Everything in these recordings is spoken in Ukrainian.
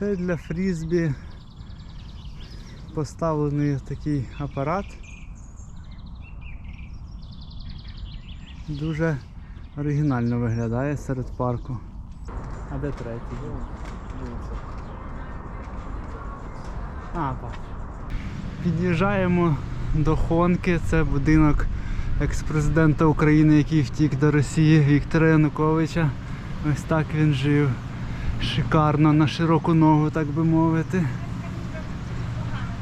Це для фрізбі поставлений такий апарат. Дуже оригінально виглядає серед парку. А де третій? А, бачу. Під'їжджаємо до Хонки, це будинок екс-президента України, який втік до Росії Віктора Януковича. Ось так він жив. Шикарно, на широку ногу, так би мовити.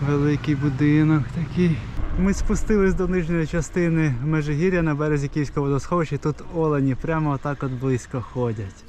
Великий будинок такий. Ми спустились до нижньої частини Межигір'я на березі Київського водосховища. Тут олені прямо отак от близько ходять.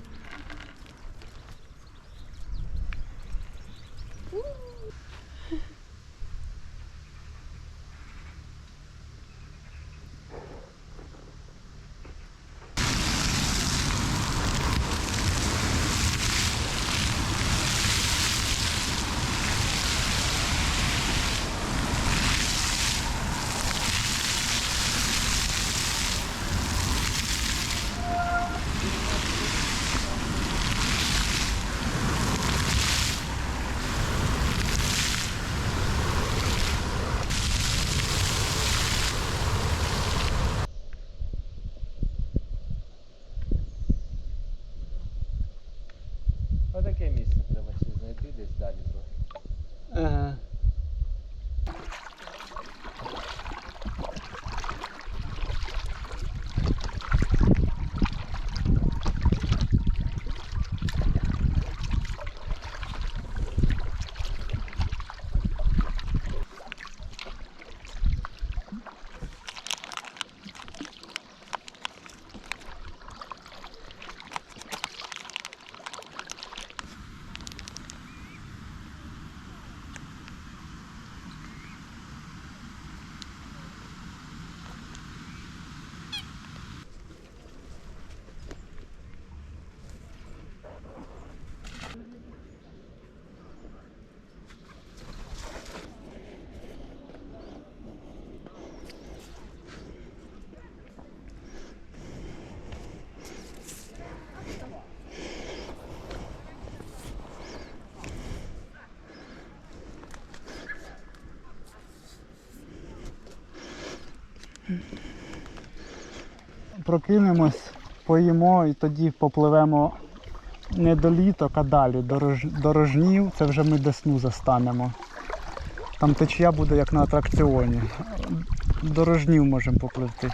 Прокинемось, поїмо і тоді попливемо не до літок, а далі до, Рожнів. Це вже ми десну застанемо. Там течія буде як на атракціоні. До Рожнів можемо попливти.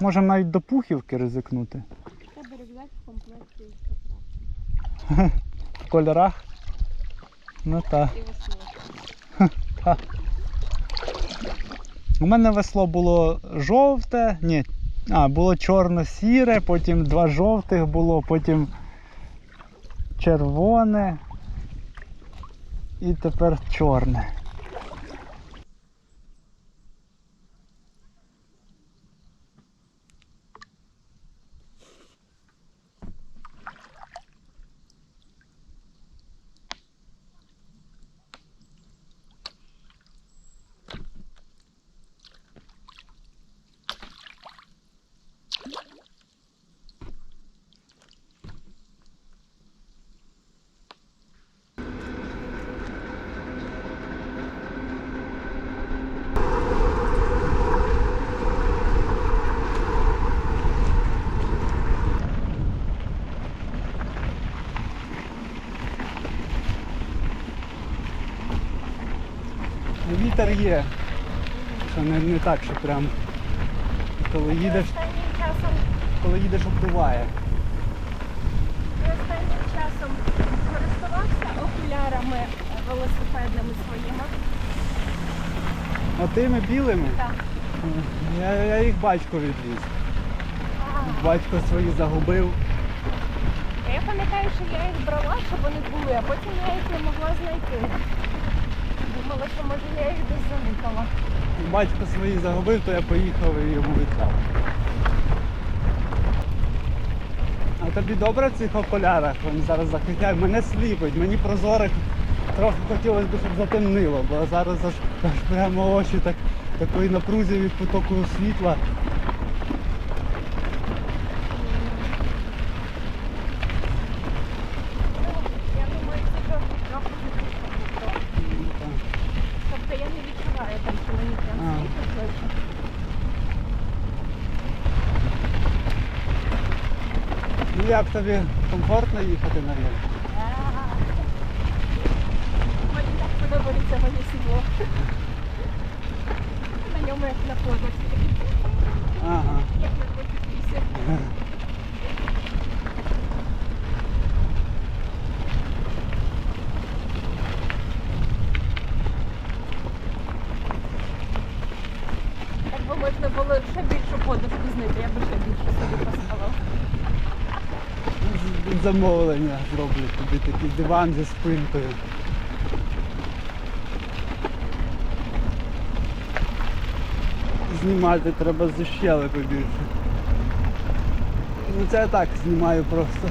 Можемо навіть до Пухівки ризикнути. Рюкзак в комплекті. В кольорах. Ну так. І весло. У мене весло було жовте, ні, а, було чорно-сіре, потім два жовтих було, потім червоне і тепер чорне. Є. Що не, не так, що прям коли їдеш, Останнім часом, коли їдеш обдуває. ти останнім часом користувався окулярами е, велосипедними своїми? Отими білими? Так. Я, я їх батько відвіз. Батько свої загубив. Я пам'ятаю, що я їх брала, щоб вони були, а потім я їх не могла знайти. Думала, що може я їх десь заникала. Батько свої загубив, то я поїхав і йому віддав. А тобі добре в цих окулярах? Вони зараз захищають. Мене сліпить, мені прозорих трохи хотілося б, щоб затемнило, бо зараз аж, аж прямо очі так, такої напрузі від потоку світла. Я думаю, ці Ну як тобі комфортно їхати на велику? Мені так подобається моє сідло. На ньому як на позорці. Ага. Як на позорці. Так можна було ще більшу подушку знайти, я би ще більше собі поставила. Замовлення зроблю тобі такий диван зі спинкою. Знімати треба з щели більше. Ну це я так знімаю просто.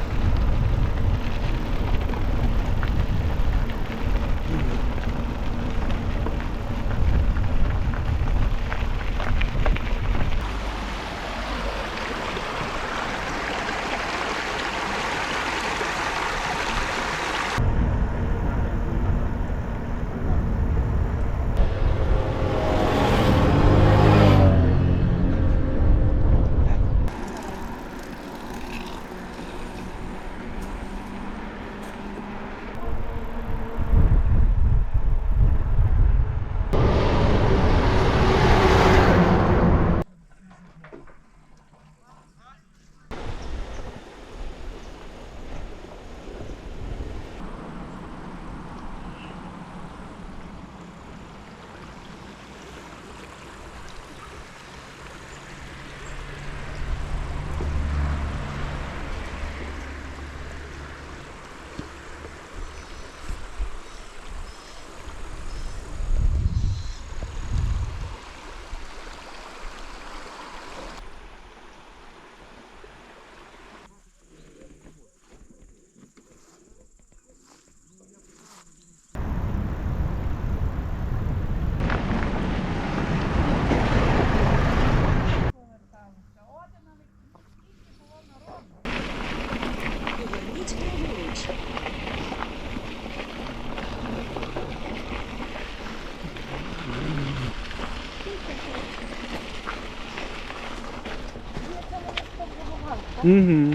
Угу.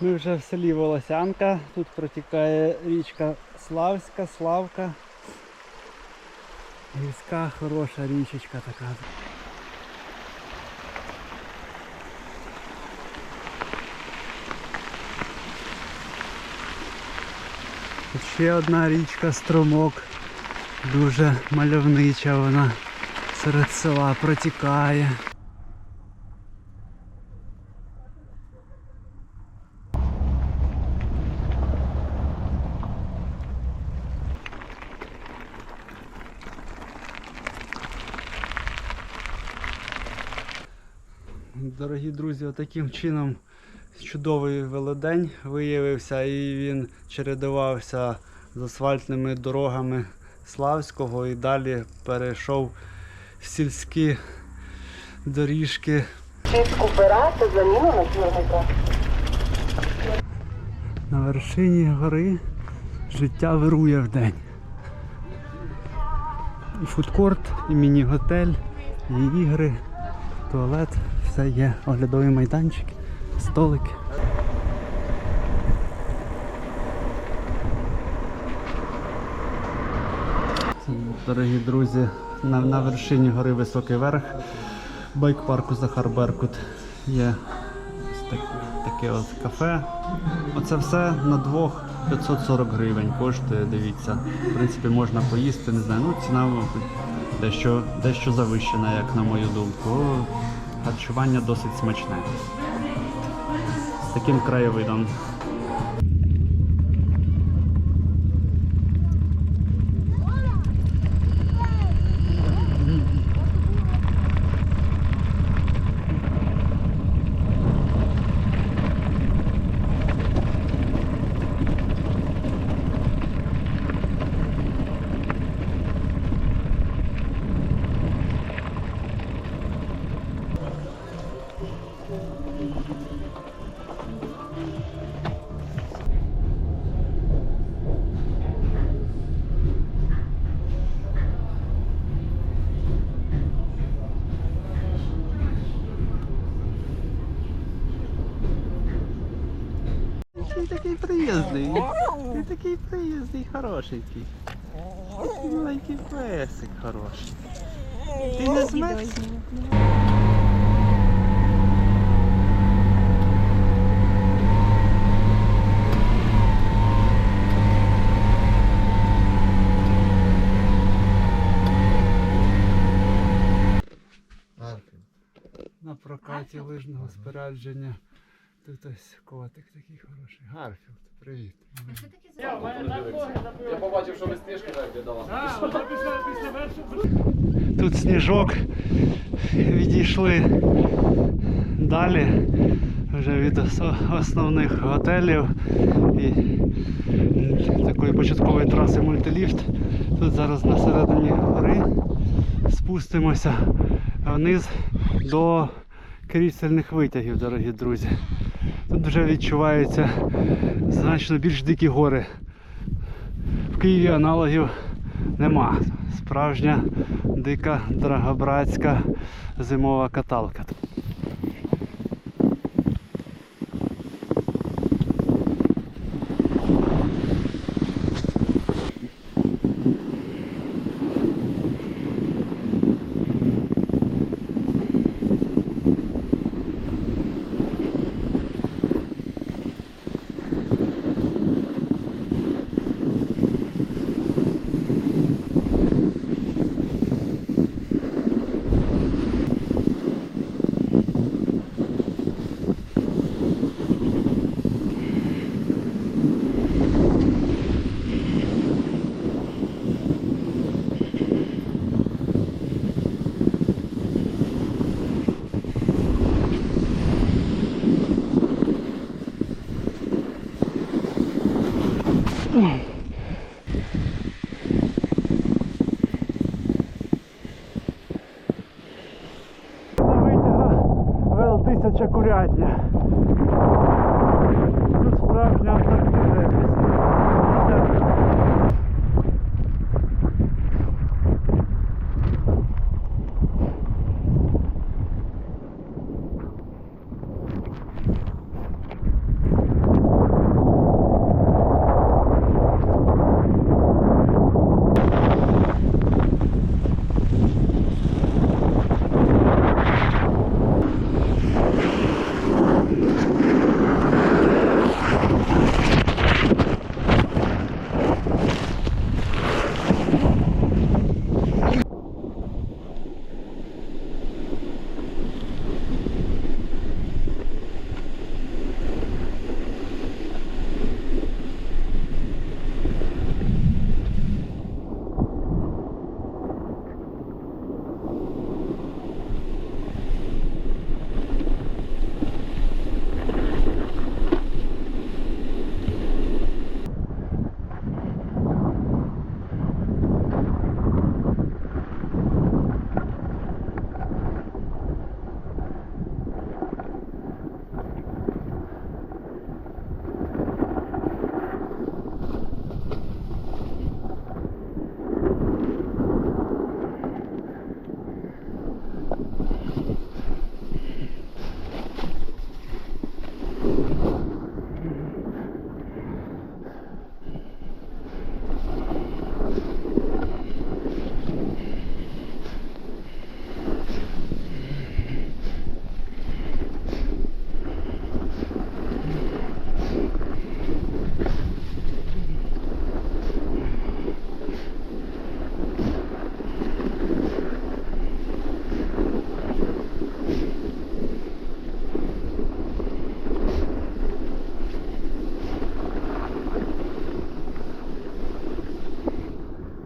Ми вже в селі Волосянка. Тут протікає річка Славська, Славка. Гірська хороша річечка така. Тут ще одна річка Струмок. Дуже мальовнича вона серед села протікає. Дорогі друзі, отаким чином чудовий велодень виявився і він чередувався з асфальтними дорогами Славського і далі перейшов в сільські доріжки. Та заміну напільника. На вершині гори життя вирує вдень. І фудкорт, і міні-готель, і ігри, туалет, все є, оглядові майданчики, столики. Дорогі друзі, на, на вершині гори Високий Верх байк-парку Захар Беркут є ось так, таке от кафе. Оце все на двох 540 гривень коштує, дивіться. В принципі, можна поїсти, не знаю. Ну, ціна, дещо, дещо завищена, як на мою думку. Харчування досить смачне. З таким краєвидом. Ти приїзний. Ти такий приїзний, хорошенький. Такий маленький песик хороший. Ти не змерз? На прокаті лижного спорядження. Тут ось котик такий хороший. Гарфілд, привіт. Я побачив, що ви стрижки дала. Тут сніжок. Відійшли далі вже від основних готелів і такої початкової траси мультиліфт. Тут зараз на середині гори спустимося вниз до крісельних витягів, дорогі друзі. Вже відчуваються значно більш дикі гори. В Києві аналогів нема. Справжня дика драгобратська зимова каталка. Whew.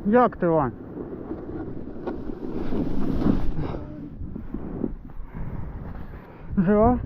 Як ти, Вань? Жива?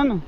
Tamam mı?